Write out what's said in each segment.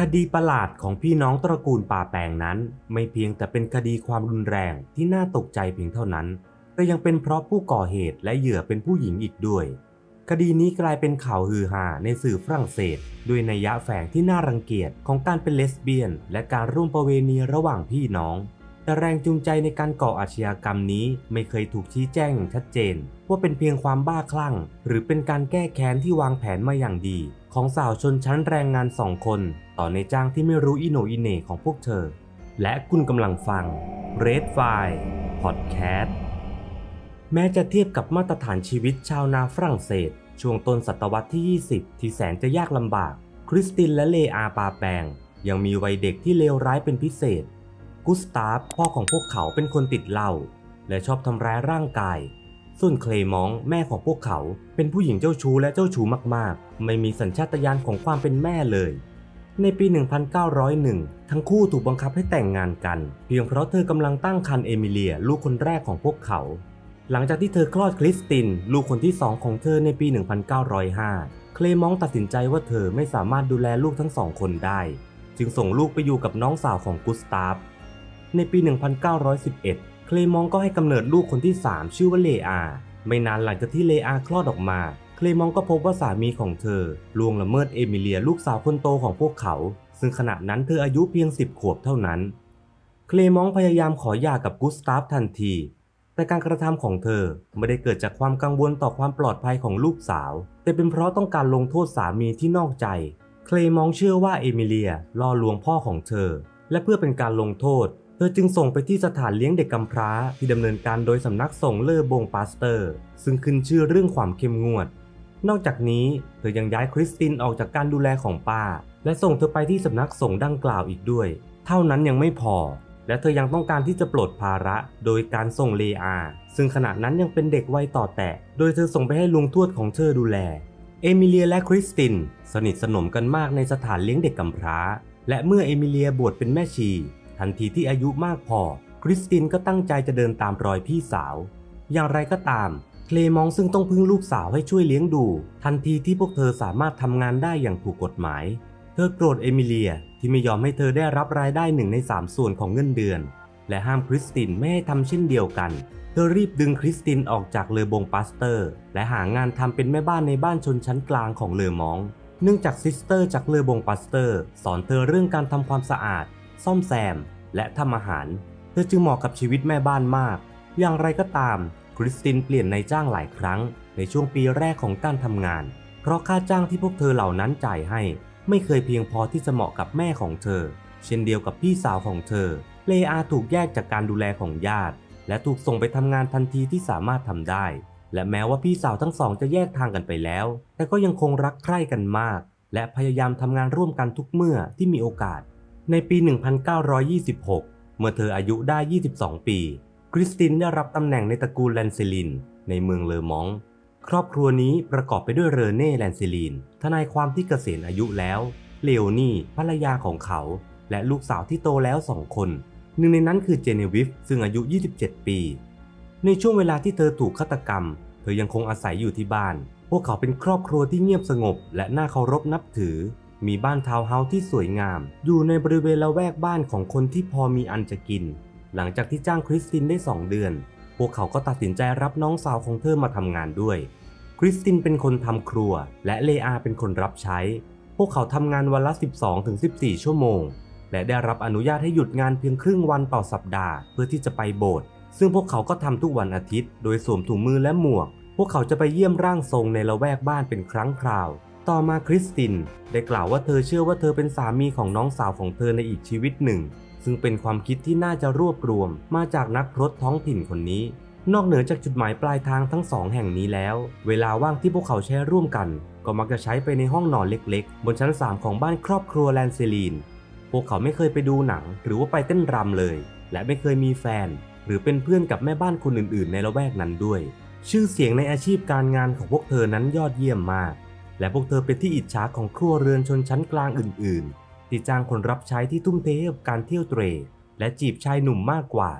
คดีประหลาดของพี่น้องตระกูลป่าแปงนั้น ไม่เพียงแต่เป็นคดีความรุนแรงที่น่าตกใจเพียงเท่านั้น แต่ยังเป็นเพราะผู้ก่อเหตุและเหยื่อเป็นผู้หญิงอีกด้วย คดีนี้กลายเป็นข่าวฮือฮาในสื่อฝรั่งเศส ด้วยนัยยะแฝงที่น่ารังเกียจของการเป็นเลสเบี้ยน และการร่วมประเวณีระหว่างพี่น้องแต่แรงจูงใจในการก่ออาชญากรรมนี้ไม่เคยถูกชี้แจ้งอย่างชัดเจน ว่าเป็นเพียงความบ้าคลั่ง หรือเป็นการแก้แค้นที่วางแผนมาอย่างดี ของสาวชนชั้นแรงงานสองคน ต่อในจ้างที่ไม่รู้อิโนอิเน่ของพวกเธอ และคุณกำลังฟัง Red File Podcast แม้จะเทียบกับมาตรฐานชีวิตชาวนาฝรั่งเศส ช่วงต้นศตวรรษที่ 20 ที่แสนจะยากลำบาก คริสตินและเลอาปาแปงยังมีวัยเด็กที่เลวร้ายเป็นพิเศษ กุสตาฟพ่อของพวกเขาเป็นคนติดเหล้าและชอบทำร้ายร่างกาย ส่วนเคลมองแม่ของพวกเขาเป็นผู้หญิงเจ้าชู้และเจ้าชู้มากๆ ไม่มีสัญชาตญาณของความเป็นแม่เลย ในปี 1901 ทั้งคู่ถูกบังคับให้แต่งงานกัน เพียงเพราะเธอกำลังตั้งครรภ์เอมิเลีย ลูกคนแรกของพวกเขา หลังจากที่เธอคลอดคริสติน ลูกคนที่สองของเธอในปี 1905 เคลมองตัดสินใจว่าเธอไม่สามารถดูแลลูกทั้งสองคนได้ จึงส่งลูกไปอยู่กับน้องสาวของกุสตาฟ ในปี 1911 เคลมองก็ให้กำเนิดลูกคนที่ 3 ชื่อว่าเลอา ไม่นานหลังจากที่เลอาคลอดออกมา คลมองก็พบว่าสามีของเธอล่วงละเมิดเอมิเลียลูกสาวคนโตของพวกเขา ซึ่งขณะนั้นเธออายุเพียง 10 ขวบเท่านั้น เคลมองพยายามขอหย่ากับกุสตาฟทันที แต่การกระทำของเธอไม่ได้เกิดจากความกังวลต่อความปลอดภัยของลูกสาว แต่เป็นเพราะต้องการลงโทษสามีที่นอกใจ เคลมองเชื่อว่าเอมิเลียล่อลวงพ่อของเธอ และเพื่อเป็นการลงโทษ เธอจึงส่งไปที่สถานเลี้ยงเด็กกำพร้าที่ดำเนินการโดยสำนักส่งเลอบงปาสเตอร์ ซึ่งขึ้นชื่อเรื่องความเข้มงวด นอกจากนี้เธอยังย้ายคริสตินออกจากการดูแลของป้า และส่งเธอไปที่สำนักส่งดังกล่าวอีกด้วย เท่านั้นยังไม่พอ และเธอยังต้องการที่จะปลดภาระโดยการส่งเลอา ซึ่งขณะนั้นยังเป็นเด็กวัยต่อแตะ โดยเธอส่งไปให้ลุงทวดของเธอดูแล เอมิเลียและคริสติน สนิทสนมกันมากในสถานเลี้ยงเด็กกำพร้า และเมื่อเอมิเลียบวชเป็นแม่ชี ทันทีที่อายุมากพอ คริสตินก็ตั้งใจจะเดินตามรอยพี่สาว อย่างไรก็ตาม เคลมองซึ่งต้องพึ่งลูกสาวให้ช่วยเลี้ยงดู ทันทีที่พวกเธอสามารถทำงานได้อย่างถูกกฎหมาย เธอโกรธเอมิเลียที่ไม่ยอมให้เธอได้รับรายได้หนึ่งในสามส่วนของเงินเดือน และห้ามคริสตินไม่ให้ทำเช่นเดียวกัน เธอรีบดึงคริสตินออกจากเลอบงปาสเตอร์ และหางานทำเป็นแม่บ้านในบ้านชนชั้นกลางของเลอมอง เนื่องจากซิสเตอร์จากเลอบงปาสเตอร์ สอนเธอเรื่องการทำความสะอาด ซ่อมแซม และทำอาหาร เธอจึงเหมาะกับชีวิตแม่บ้านมาก อย่างไรก็ตาม คริสตินเปลี่ยนนายจ้างหลายครั้ง ในช่วงปีแรกของการทำงาน เพราะค่าจ้างที่พวกเธอเหล่านั้นจ่ายให้ ไม่เคยเพียงพอที่จะเหมาะกับแม่ของเธอ เช่นเดียวกับพี่สาวของเธอ เลอาถูกแยกจากการดูแลของญาติ และถูกส่งไปทำงานทันทีที่สามารถทำได้ และแม้ว่าพี่สาวทั้งสองจะแยกทางกันไปแล้ว แต่ก็ยังคงรักใคร่กันมาก และพยายามทำงานร่วมกันทุกเมื่อที่มีโอกาส ในปี 1926 เมื่อเธออายุได้ 22 ปี ริสตินได้รับตำแหน่งในตระกูลแลนเซลิน ในเมืองเลอมอง ครอบครัวนี้ประกอบไปด้วยเรเน่แลนเซลิน ทนายความที่เกษียณอายุแล้ว เลโอนี่ภรรยาของเขา และลูกสาวที่โตแล้วสองคน หนึ่งในนั้นคือเจเนวิฟซึ่งอายุ 27 ปี ในช่วงเวลาที่เธอถูกฆาตกรรม เธอยังคงอาศัยอยู่ที่บ้าน พวกเขาเป็นครอบครัวที่เงียบสงบ และน่าเคารพนับถือ มีบ้านทาวน์เฮาส์ที่สวยงาม อยู่ในบริเวณละแวกบ้านของคนที่พอมีอันจะกิน หลังจากที่จ้างคริสตินได้ 2 เดือน พวกเขาก็ตัดสินใจรับน้องสาวของเธอมาทำงานด้วย คริสตินเป็นคนทำครัว และเลอาเป็นคนรับใช้ พวกเขาทำงานวันละ 12-14 ชั่วโมง และได้รับอนุญาตให้หยุดงานเพียงครึ่งวันต่อสัปดาห์ เพื่อที่จะไปโบสถ์ ซึ่งพวกเขาก็ทำทุกวันอาทิตย์ โดยสวมถุงมือและหมวก พวกเขาจะไปเยี่ยมร่างทรงในละแวกบ้านเป็นครั้งคราว ต่อมาคริสตินได้กล่าวว่าเธอเชื่อว่าเธอเป็นสามีของน้องสาวของเธอในอีกชีวิตหนึ่ง ซึ่งเป็นความคิดที่น่าจะรวบรวมมาจากนักพรตท้องถิ่นคนนี้ นอกเหนือจากจุดหมายปลายทางทั้งสองแห่งนี้แล้ว เวลาว่างที่พวกเขาใช้ร่วมกัน ก็มักจะใช้ไปในห้องนอนเล็กๆ บนชั้น 3 ของบ้านครอบครัวแลนเซลีน พวกเขาไม่เคยไปดูหนังหรือว่าไปเต้นรำเลย และไม่เคยมีแฟน หรือเป็นเพื่อนกับแม่บ้านคนอื่นๆ ในละแวกนั้นด้วย ชื่อเสียงในอาชีพการงานของพวกเธอนั้นยอดเยี่ยมมาก และพวกเธอเป็นที่อิจฉาของครัวเรือนชนชั้นกลางอื่น ๆ ที่จ้างคนรับใช้ที่ทุ่มเทกับการเที่ยวเตรและจีบชายหนุ่มมากกว่า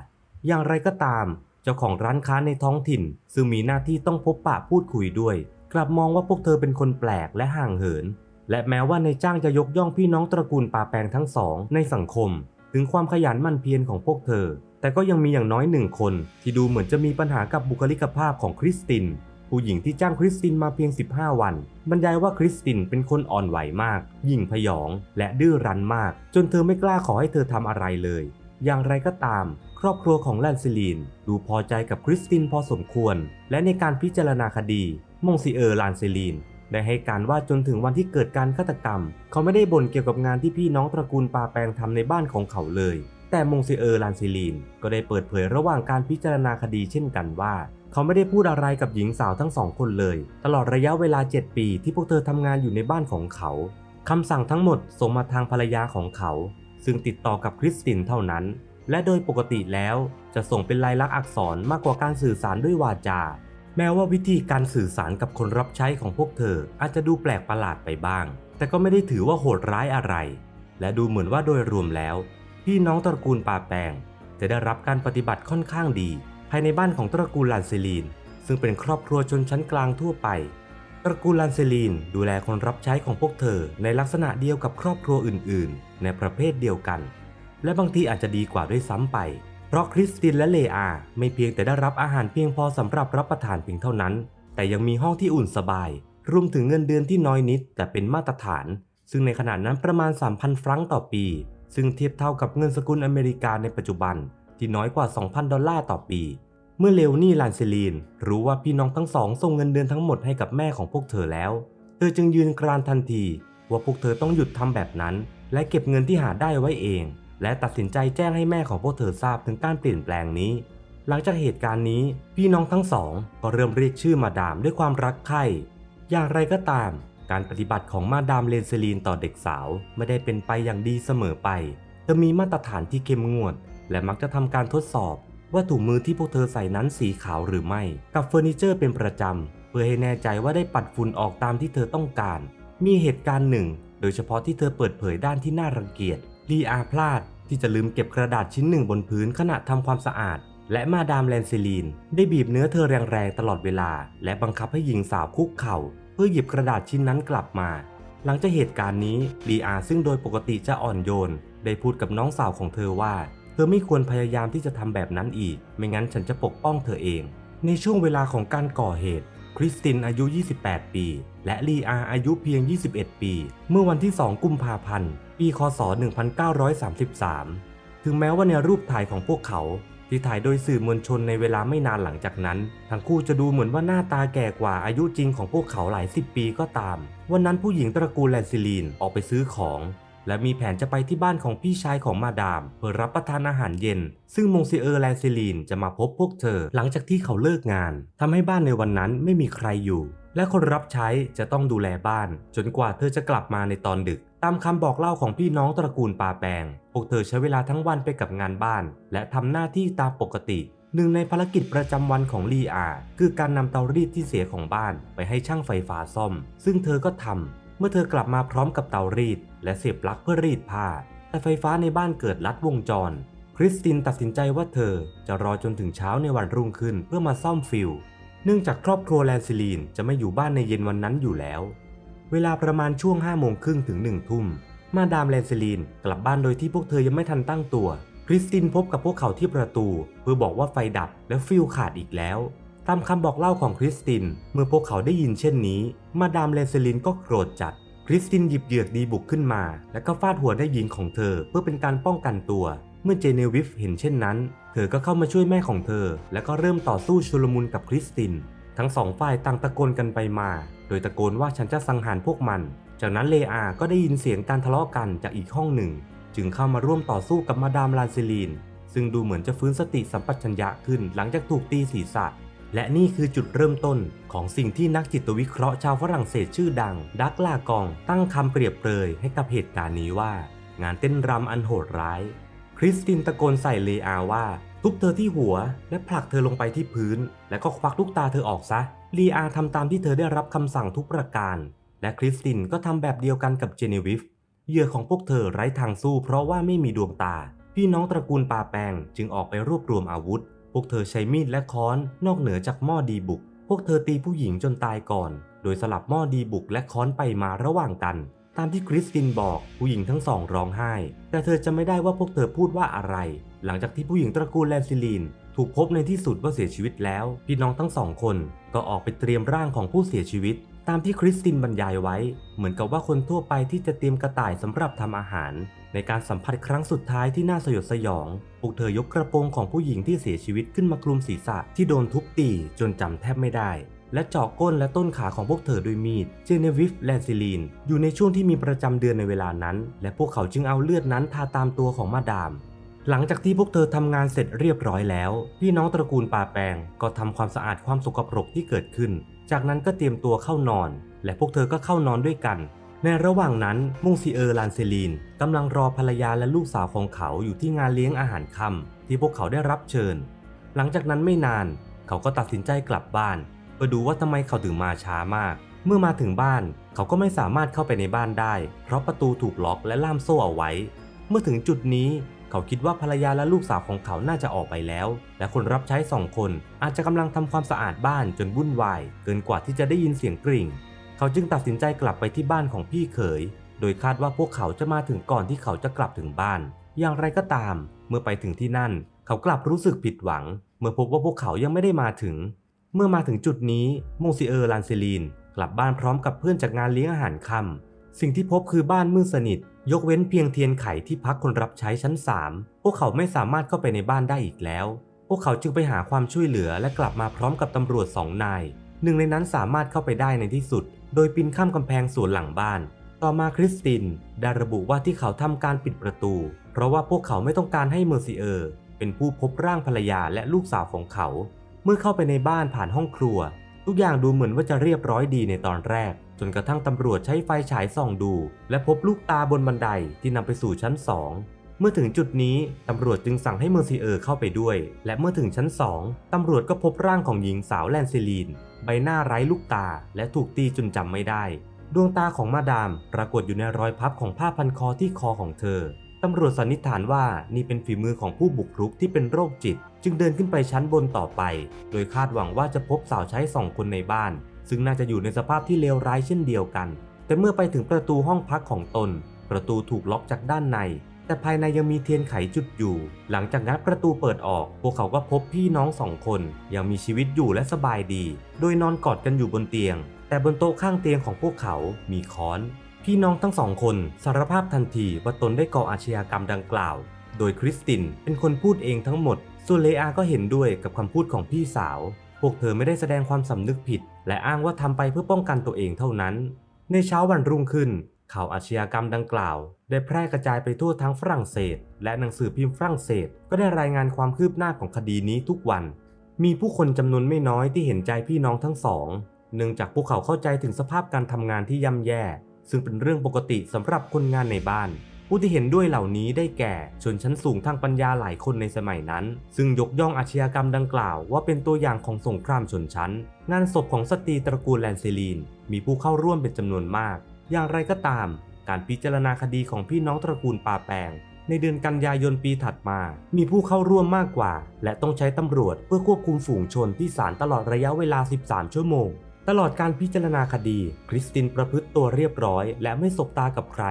อย่างไรก็ตาม เจ้าของร้านค้าในท้องถิ่น ซึ่งมีหน้าที่ต้องพบปะพูดคุยด้วย กลับมองว่าพวกเธอเป็นคนแปลกและห่างเหิน และแม้ว่าในจ้างจะยกย่องพี่น้องตระกูลป่าแปงทั้งสอง ในสังคม ถึงความขยันมั่นเพียรของพวกเธอ แต่ก็ยังมีอย่างน้อยหนึ่งคน ที่ดูเหมือนจะมีปัญหากับบุคลิกภาพของคริสติน ผู้หญิงที่จ้างคริสตินมาเพียง 15 วัน บรรยายว่าคริสตินเป็นคนอ่อนไหวมาก ยิ่งพยอง และดื้อรั้นมาก จนเธอไม่กล้าขอให้เธอทำอะไรเลย อย่างไรก็ตาม ครอบครัวของแลนซิลีน ดูพอใจกับคริสตินพอสมควร และในการพิจารณาคดีมงซิเออร์ลานซิลีนได้ให้การว่าจนถึงวันที่เกิดการฆาตกรรม เขาไม่ได้บ่นเกี่ยวกับงานที่พี่น้องตระกูลปาแปงทำในบ้านของเขาเลย แต่มงซิเออร์ลานซิลีนก็ได้เปิดเผยระหว่างการพิจารณาคดีเช่นกันว่า เขาไม่ได้พูดอะไรกับหญิงสาวทั้งสองคนเลย ตลอดระยะเวลา 7 ปีที่พวกเธอทำงานอยู่ในบ้านของเขาคำสั่งทั้งหมดส่งมาทางภรรยาของเขา ซึ่งติดต่อกับคริสตินเท่านั้น และโดยปกติแล้วจะส่งเป็นลายลักษณ์อักษรมากกว่าการสื่อสารด้วยวาจา แม้ว่าวิธีการสื่อสารกับคนรับใช้ของพวกเธออาจจะดูแปลกประหลาดไปบ้าง แต่ก็ไม่ได้ถือว่าโหดร้ายอะไร และดูเหมือนว่าโดยรวมแล้ว พี่น้องตระกูลปาแปงจะได้รับการปฏิบัติค่อนข้างดี ภายในบ้านของตระกูลลานเซลีน ซึ่งเป็นครอบครัวชนชั้นกลางทั่วไป ตระกูลลานเซลีนดูแลคนรับใช้ของพวกเธอในลักษณะเดียวกับครอบครัวอื่น ๆ ในประเภทเดียวกัน และบางทีอาจจะดีกว่าด้วยซ้ำไป เพราะคริสตินและเลอา ไม่เพียงแต่ได้รับอาหารเพียงพอสำหรับรับประทานเพียงเท่านั้น แต่ยังมีห้องที่อุ่นสบาย รวมถึงเงินเดือนที่น้อยนิด แต่เป็นมาตรฐาน ซึ่งในขณะนั้นประมาณ 3,000 ฟรังก์ต่อปี ซึ่งเทียบเท่ากับเงินสกุลอเมริกาในปัจจุบันที่น้อยกว่า 2,000 ดอลลาร์ต่อปี เมื่อเลวนี่ลานเซลีน รู้ว่าพี่น้องทั้งสองส่งเงินเดือนทั้งหมดให้กับแม่ของพวกเธอแล้ว เธอจึงยืนกรานทันที ว่าพวกเธอต้องหยุดทำแบบนั้น และเก็บเงินที่หาได้ไว้เอง และตัดสินใจแจ้งให้แม่ของพวกเธอทราบถึงการเปลี่ยนแปลงนี้ หลังจากเหตุการณ์นี้พี่น้องทั้งสอง ก็เริ่มเรียกชื่อมาดามด้วยความรักใคร่อย่างไรก็ตาม การปฏิบัติของมาดามเลนเซลีนต่อเด็กสาวไม่ได้เป็นไปอย่างดีเสมอไป เธอมีมาตรฐานที่เข้มงวด และมักจะทำการทดสอบ ว่าถุงมือที่พวกเธอใส่นั้นสีขาวหรือไม่ กับเฟอร์นิเจอร์เป็นประจำ เพื่อให้แน่ใจว่าได้ปัดฝุ่นออกตามที่เธอต้องการ มีเหตุการณ์หนึ่ง โดยเฉพาะที่เธอเปิดเผยด้านที่น่ารังเกียจลีอาพลาด ที่จะลืมเก็บกระดาษชิ้นหนึ่งบนพื้นขณะทำความสะอาดและมาดามแลนซิลีน ได้บีบเนื้อเธอแรงๆตลอดเวลา และบังคับให้หญิงสาวคุกเข่า เพื่อหยิบกระดาษชิ้นนั้นกลับมา หลังจากเหตุการณ์นี้ลีอาซึ่งโดยปกติจะอ่อนโยน ได้พูดกับน้องสาวของเธอว่า เธอไม่ควรพยายามที่จะทำแบบนั้นอีก ไม่งั้นฉันจะปกป้องเธอเอง ในช่วงเวลาของการก่อเหตุคริสตินอายุ 28 ปี และลีอาอายุเพียง 21 ปี เมื่อวันที่ 2 กุมภาพันธ์ ปี คศ 1933 ถึงแม้ว่าในรูปถ่ายของพวกเขา ที่ถ่ายโดยสื่อมวลชนในเวลาไม่นานหลังจากนั้น ทั้งคู่จะดูเหมือนว่าหน้าตาแก่กว่าอายุจริงของพวกเขาหลายสิบปีก็ตาม วันนั้นผู้หญิงตระกูลแลนซิลีนออกไปซื้อของ และมีแผนจะไปที่บ้านของพี่ชายของมาดาม เพื่อรับประทานอาหารเย็น ซึ่งมงซิเออร์แลนซิลีนจะมาพบพวกเธอ หลังจากที่เขาเลิกงานทำให้บ้านในวันนั้นไม่มีใครอยู่ และคนรับใช้จะต้องดูแลบ้าน จนกว่าเธอจะกลับมาในตอนดึก ตามคำบอกเล่าของพี่น้องตระกูลปาแปงพวกเธอใช้เวลาทั้งวันไปกับงานบ้าน และทำหน้าที่ตามปกติหนึ่งในภารกิจประจำวันของลีอา คือการนำเตารีดที่เสียของบ้านไปให้ช่างไฟฟ้าซ่อม ซึ่งเธอก็ทำ เมื่อเธอกลับมาพร้อมกับเตารีด และเสียบปลั๊กเพื่อรีดผ้า แต่ไฟฟ้าในบ้านเกิดลัดวงจร คริสตินตัดสินใจว่าเธอจะรอจนถึงเช้าในวันรุ่งขึ้นเพื่อมาซ่อมฟิลเนื่องจากครอบครัวแลนซิลีนจะไม่อยู่บ้านในเย็นวันนั้นอยู่แล้ว เวลาประมาณช่วง5โมงครึ่งถึง1ทุ่ม มาดามแลนซิลีนกลับบ้านโดยที่พวกเธอยังไม่ทันตั้งตัว คริสตินพบกับพวกเขาที่ประตู เพื่อบอกว่าไฟดับและฟิลขาดอีกแล้ว ตามคำบอกเล่าของคริสติน เมื่อพวกเขาได้ยินเช่นนี้ มาดามแลนซิลินก็โกรธจัด คริสตินหยิบเหยือกดีบุกขึ้นมา แล้วก็ฟาดหัวได้หญิงของเธอ เพื่อเป็นการป้องกันตัว เมื่อเจเนวิฟเห็นเช่นนั้น เธอก็เข้ามาช่วยแม่ของเธอ แล้วก็เริ่มต่อสู้ชุลมุนกับคริสติน ทั้งสองฝ่ายต่างตะโกนกันไปมา โดยตะโกนว่าฉันจะสังหารพวกมัน จากนั้นเลอาก็ได้ยินเสียงการทะเลาะกันจากอีกห้องหนึ่ง จึงเข้ามาร่วมต่อสู้กับมาดามลานซิลีน ซึ่งดูเหมือนจะฟื้นสติสัมปชัญญะขึ้นหลังจากถูกตีศีรษะ และนี่คือจุดเริ่มต้นของสิ่งที่นักจิตวิเคราะห์ชาวฝรั่งเศสชื่อดัง ดักลากอง ตั้งคำเปรียบเปรยให้กับเหตุการณ์นี้ว่า งานเต้นรำอันโหดร้าย คริสตินตะโกนใส่เลอาว่า ทุบเธอที่หัว และผลักเธอลงไปที่พื้น แล้วก็ควักลูกตาเธอออกซะลีอาทำตามที่เธอได้รับคำสั่งทุกประการ และคริสตินก็ทำแบบเดียวกันกับเจเนวิฟเหยื่อของพวกเธอไร้ทางสู้เพราะว่าไม่มีดวงตา พี่น้องตระกูลปาแปงจึงออกไปรวบรวมอาวุธ พวกเธอใช้มีดและค้อนนอกเหนือจากหม้อดีบุก พวกเธอตีผู้หญิงจนตายก่อน โดยสลับหม้อดีบุกและค้อนไปมาระหว่างกัน ตามที่คริสตินบอกผู้หญิงทั้งสองร้องไห้ แต่เธอจะไม่ได้ว่าพวกเธอพูดว่าอะไร หลังจากที่ผู้หญิงตระกูลแลนซิลีนถูกพบในที่สุดว่าเสียชีวิตแล้ว พี่น้องทั้งสองคนก็ออกไปเตรียมร่างของผู้เสียชีวิต ตามที่คริสตินบรรยายไว้ เหมือนกับว่าคนทั่วไปที่จะเตรียมกระต่ายสำหรับทำอาหาร ในการสัมผัสครั้งสุดท้ายที่น่าสยดสยองพวกเธอยกกระโปรงของผู้หญิงที่เสียชีวิตขึ้นมาคลุมศีรษะที่โดนทุบตีจนจำแทบไม่ได้ และเจาะก้นและต้นขาของพวกเธอด้วยมีด เจเนวิฟแลนซิลีน อยู่ในช่วงที่มีประจำเดือนในเวลานั้น และพวกเขาจึงเอาเลือดนั้นทาตามตัวของมาดามหลังจากที่พวกเธอทำงานเสร็จเรียบร้อยแล้ว พี่น้องตระกูลป่าแปงก็ทำความสะอาดความสกปรกที่เกิดขึ้น จากนั้นก็เตรียมตัวเข้านอน และพวกเธอก็เข้านอนด้วยกัน ในระหว่างนั้นมุงซีเออร์ลานเซลีนกำลังรอภรรยาและลูกสาวของเขาอยู่ที่งานเลี้ยงอาหารค่ำที่พวกเขาได้รับเชิญ หลังจากนั้นไม่นานเขาก็ตัดสินใจกลับบ้านเพื่อดูว่าทำไมเขาถึงมาช้ามาก เมื่อมาถึงบ้านเขาก็ไม่สามารถเข้าไปในบ้านได้ เพราะประตูถูกล็อกและล่ามโซ่เอาไว้ เมื่อถึงจุดนี้เขาคิดว่าภรรยาและลูกสาวของเขาน่าจะออกไปแล้ว และคนรับใช้สองคนอาจจะกำลังทำความสะอาดบ้านจนวุ่นวาย เกินกว่าที่จะได้ยินเสียงกริ่ง เขาจึงตัดสินใจกลับไปที่บ้านของพี่เขย โดยคาดว่าพวกเขาจะมาถึงก่อนที่เขาจะกลับถึงบ้าน อย่างไรก็ตาม เมื่อไปถึงที่นั่น เขากลับรู้สึกผิดหวัง เมื่อพบว่าพวกเขายังไม่ได้มาถึง เมื่อมาถึงจุดนี้มงซิเออร์ลานเซลีน กลับบ้านพร้อมกับเพื่อนจากงานเลี้ยงอาหารค่ำสิ่งที่พบคือบ้านมืดสนิท ยกเว้นเพียงเทียนไขที่พักคนรับใช้ชั้น 3 พวกเขาไม่สามารถเข้าไปในบ้านได้อีกแล้ว พวกเขาจึงไปหาความช่วยเหลือและกลับมาพร้อมกับตำรวจสองนายหนึ่งในนั้นสามารถเข้าไปได้ในที่สุดโดยปีนข้ามกำแพงสวนหลังบ้าน ต่อมาคริสตินได้ระบุว่าที่เขาทำการปิดประตู เพราะว่าพวกเขาไม่ต้องการให้เมอร์ซิเออร์เป็นผู้พบร่างภรรยาและลูกสาวของเขา เมื่อเข้าไปในบ้านผ่านห้องครัว ทุกอย่างดูเหมือนว่าจะเรียบร้อยดีในตอนแรก จนกระทั่งตำรวจใช้ไฟฉายส่องดู และพบลูกตาบนบันไดที่นำไปสู่ชั้น2 เมื่อถึงจุดนี้ตำรวจจึงสั่งให้เมอร์ซิเออร์เข้าไปด้วย และเมื่อถึงชั้น 2 ตำรวจก็พบร่างของหญิงสาวแลนซิลีน ใบหน้าไร้ลูกตาและถูกตีจนจำไม่ได้ ดวงตาของมาดามปรากฏอยู่ในรอยพับของผ้าพันคอที่คอของเธอ ตำรวจสันนิษฐานว่านี่เป็นฝีมือของผู้บุกรุกที่เป็นโรคจิต จึงเดินขึ้นไปชั้นบนต่อไป โดยคาดหวังว่าจะพบสาวใช้สองคนในบ้าน ซึ่งน่าจะอยู่ในสภาพที่เลวร้ายเช่นเดียวกัน แต่เมื่อไปถึงประตูห้องพักของตน ประตูถูกล็อกจากด้านใน แต่ภายในยังมีเทียนไขจุดอยู่ หลังจากนั้นประตูเปิดออก พวกเขาก็พบพี่น้องสองคน ยังมีชีวิตอยู่และสบายดี โดยนอนกอดกันอยู่บนเตียง แต่บนโต๊ะข้างเตียงของพวกเขา มีค้อน พี่น้องทั้งสองคนสารภาพทันทีว่าตนได้ก่ออาชญากรรมดังกล่าว โดยคริสตินเป็นคนพูดเองทั้งหมดส่วนเลอาก็เห็นด้วยกับคำพูดของพี่สาว พวกเธอไม่ได้แสดงความสำนึกผิด และอ้างว่าทำไปเพื่อป้องกันตัวเองเท่านั้น ในเช้าวันรุ่งขึ้นข่าวอาชญากรรมดังกล่าว ได้แพร่กระจายไปทั่วทั้งฝรั่งเศส และหนังสือพิมพ์ฝรั่งเศส ก็ได้รายงานความคืบหน้าของคดีนี้ทุกวัน มีผู้คนจำนวนไม่น้อยที่เห็นใจพี่น้องทั้งสองเนื่องจากพวกเขาเข้าใจถึงสภาพการทำงานที่ย่ำแย่ ซึ่งเป็นเรื่องปกติสำหรับคนงานในบ้าน ผู้ที่เห็นด้วยเหล่านี้ได้แก่ชนชั้นสูงทางปัญญาหลายคนในสมัยนั้น ซึ่งยกย่องอาชญากรรมดังกล่าวว่าเป็นตัวอย่างของสงครามชนชั้น งานศพของสตรีตระกูลแลนเซลีน มีผู้เข้าร่วมเป็นจำนวนมาก อย่างไรก็ตาม การพิจารณาคดีของพี่น้องตระกูลปาแปงในเดือนกันยายนปีถัดมา มีผู้เข้าร่วมมากกว่า และต้องใช้ตำรวจเพื่อควบคุมฝูงชนที่ศาลตลอดระยะเวลา 13 ชั่วโมง ตลอดการพิจารณาคดี คริสตินประพฤติตัวเรียบร้อย และไม่สบตากับใคร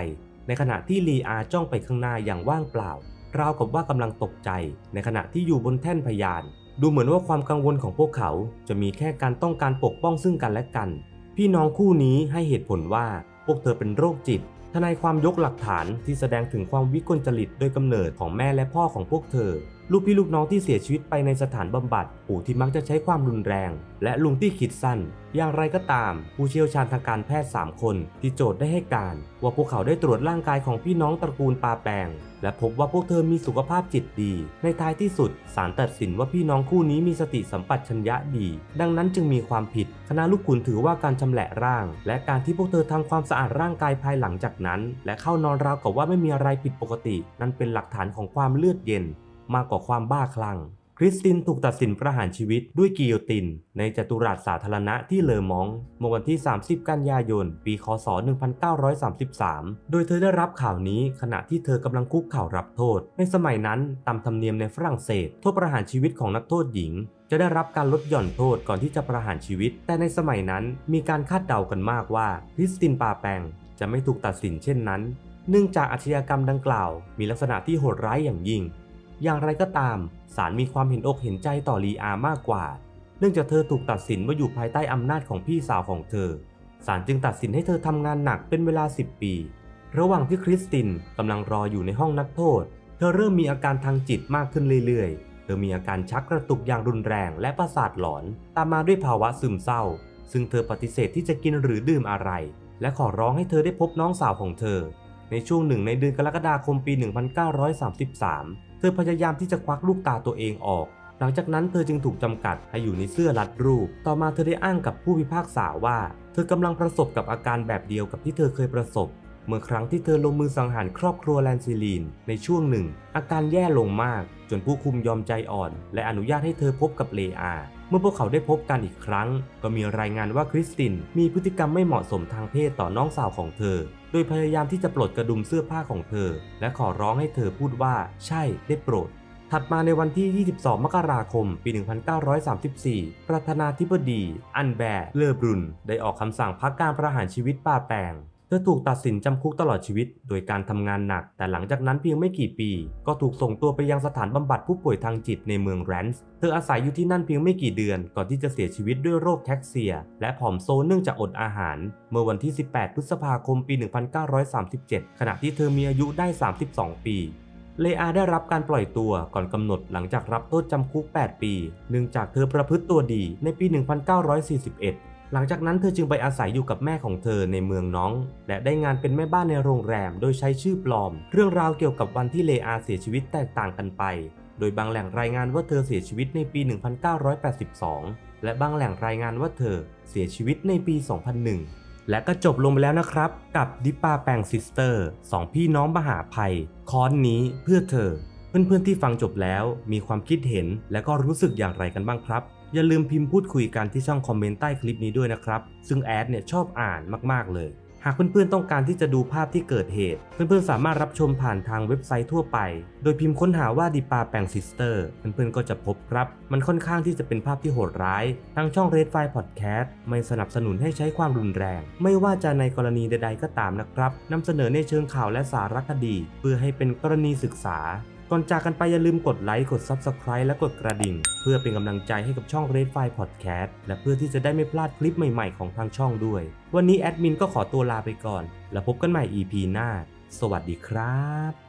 ในขณะที่ลีอาจ้องไปข้างหน้าอย่างว่างเปล่า ราวกับว่ากำลังตกใจ ในขณะที่อยู่บนแท่นพยาน ดูเหมือนว่าความกังวลของพวกเขา จะมีแค่การต้องการปกป้องซึ่งกันและกัน พี่น้องคู่นี้ให้เหตุผลว่าพวกเธอเป็นโรคจิต ทนายความยกหลักฐานที่แสดงถึงความวิกลจริตโดยกำเนิดของแม่และพ่อของพวกเธอ ลูกพี่ลูกน้องที่เสียชีวิตไปในสถานบำบัด ปู่ที่มักจะใช้ความรุนแรง และลุงที่คิดสั้น อย่างไรก็ตาม ผู้เชี่ยวชาญทางการแพทย์ 3 คน ที่โจทย์ได้ให้การ ว่าพวกเขาได้ตรวจร่างกายของพี่น้องตระกูลปาแปงและพบว่าพวกเธอมีสุขภาพจิตดี ในท้ายที่สุดศาลตัดสินว่าพี่น้องคู่นี้มีสติสัมปชัญญะดี ดังนั้นจึงมีความผิด คณะลูกขุนถือว่าการชำแหละร่าง และการที่พวกเธอทำความสะอาดร่างกายภายหลังจากนั้น และเข้านอนราวกับว่าไม่มีอะไรผิดปกติ นั่นเป็นหลักฐานของความเลือดเย็น มากกว่าความบ้าคลั่ง คริสตินถูกตัดสินประหารชีวิตด้วยกิโยติน ในจัตุรัสสาธารณะที่เลอมองเมื่อวันที่ 30 กันยายน ปี คศ 1933 โดยเธอได้รับข่าวนี้ขณะที่เธอกำลังคุกเข่ารับโทษ ในสมัยนั้นตามธรรมเนียมในฝรั่งเศสโทษประหารชีวิตของนักโทษหญิงจะได้รับการลดหย่อนโทษก่อนที่จะประหารชีวิต แต่ในสมัยนั้นมีการคาดเดากันมากว่าคริสตินปาแปงจะไม่ถูกตัดสินเช่นนั้น เนื่องจากอาชญากรรมดังกล่าว มีลักษณะที่โหดร้ายอย่างยิ่ง อย่างไรก็ตามศาลมีความเห็นอกเห็นใจต่อลีอามากกว่า เนื่องจากเธอถูกตัดสินว่าอยู่ภายใต้อำนาจของพี่สาวของเธอศาลจึงตัดสินให้เธอทำงานหนักเป็นเวลา 10 ปี ระหว่างที่คริสตินกำลังรออยู่ในห้องนักโทษ เธอเริ่มมีอาการทางจิตมากขึ้นเรื่อยๆ เธอมีอาการชักกระตุกอย่างรุนแรงและประสาทหลอน ตามมาด้วยภาวะซึมเศร้า ซึ่งเธอปฏิเสธที่จะกินหรือดื่มอะไร และขอร้องให้เธอได้พบน้องสาวของเธอ ในช่วงหนึ่งในเดือนกรกฎาคมปี 1933 เธอพยายามที่จะควักลูกตาตัวเองออก หลังจากนั้นเธอจึงถูกจำกัดให้อยู่ในเสื้อรัดรูป ต่อมาเธอได้อ้างกับผู้พิพากษาว่า เธอกำลังประสบกับอาการแบบเดียวกับที่เธอเคยประสบ เมื่อครั้งที่เธอลงมือสังหารครอบครัวแลนซิลีน ในช่วงหนึ่ง อาการแย่ลงมาก จนผู้คุมยอมใจอ่อน และอนุญาตให้เธอพบกับเลอา เมื่อพวกเขาได้พบกันอีกครั้ง ก็มีรายงานว่าคริสตินมีพฤติกรรมไม่เหมาะสมทางเพศต่อน้องสาวของเธอ โดยพยายามที่จะปลดกระดุมเสื้อผ้าของเธอ และขอร้องให้เธอพูดว่าใช่ได้โปรด ถัดมาในวันที่ 22 มกราคม ปี 1934 ประธานาธิบดี อันแบร์เลอบรุน ได้ออกคำสั่งพักการประหารชีวิตป้าแปง เธอถูกตัดสินจำคุกตลอดชีวิต โดยการทำงานหนัก แต่หลังจากนั้นเพียงไม่กี่ปี ก็ถูกส่งตัวไปยังสถานบำบัดผู้ป่วยทางจิตในเมืองแรนส์เธออาศัยอยู่ที่นั่นเพียงไม่กี่เดือน ก่อนที่จะเสียชีวิตด้วยโรคแท็กเซีย และผอมโซเนื่องจากอดอาหาร เมื่อวันที่ 18 พฤษภาคม ปี 1937 ขณะที่เธอมีอายุได้ 32 ปีเลอาได้รับการปล่อยตัวก่อนกำหนดหลังจากรับโทษจำคุก 8 ปี เนื่องจากเธอประพฤติตัวดีในปี 1941 หลังจากนั้นเธอจึงไปอาศัยอยู่กับแม่ของเธอในเมืองน้อง และได้งานเป็นแม่บ้านในโรงแรม โดยใช้ชื่อปลอม เรื่องราวเกี่ยวกับวันที่เลอาเสียชีวิตแตกต่างกันไป โดยบางแหล่งรายงานว่าเธอเสียชีวิตในปี 1982 และบางแหล่งรายงานว่าเธอเสียชีวิตในปี 2001 และก็จบลงไปแล้วนะครับ กับดิปาแปงซิสเตอร์สองพี่น้องมหาภัย ค้อนนี้เพื่อเธอ เพื่อนๆที่ฟังจบแล้วมีความคิดเห็นและก็รู้สึกอย่างไรกันบ้างครับ อย่าลืมพิมพ์พูดคุยกันที่ช่องคอมเมนต์ใต้คลิปนี้ด้วยนะครับ ซึ่งแอดเนี่ยชอบอ่านมาก ๆ เลย หากเพื่อนๆต้องการที่จะดูภาพที่เกิดเหตุ เพื่อนๆสามารถรับชมผ่านทางเว็บไซต์ทั่วไป โดยพิมพ์ค้นหาว่าดิปาแปงซิสเตอร์เพื่อนๆก็จะพบครับ มันค่อนข้างที่จะเป็นภาพที่โหดร้าย ทางช่อง Red File Podcast ไม่สนับสนุนให้ใช้ความรุนแรง ไม่ว่าจะในกรณีใดๆก็ตามนะครับนำเสนอในเชิงข่าวและสารคดี เพื่อให้เป็นกรณีศึกษา ก่อนจากกันไปอย่าลืมกดไลค์กด Subscribe และกดกระดิ่ง เพื่อเป็นกำลังใจให้กับช่อง Red File Podcast และเพื่อที่จะได้ไม่พลาดคลิปใหม่ๆของทางช่องด้วย วันนี้แอดมินก็ขอตัวลาไปก่อน แล้วพบกันใหม่ EP หน้า สวัสดีครับ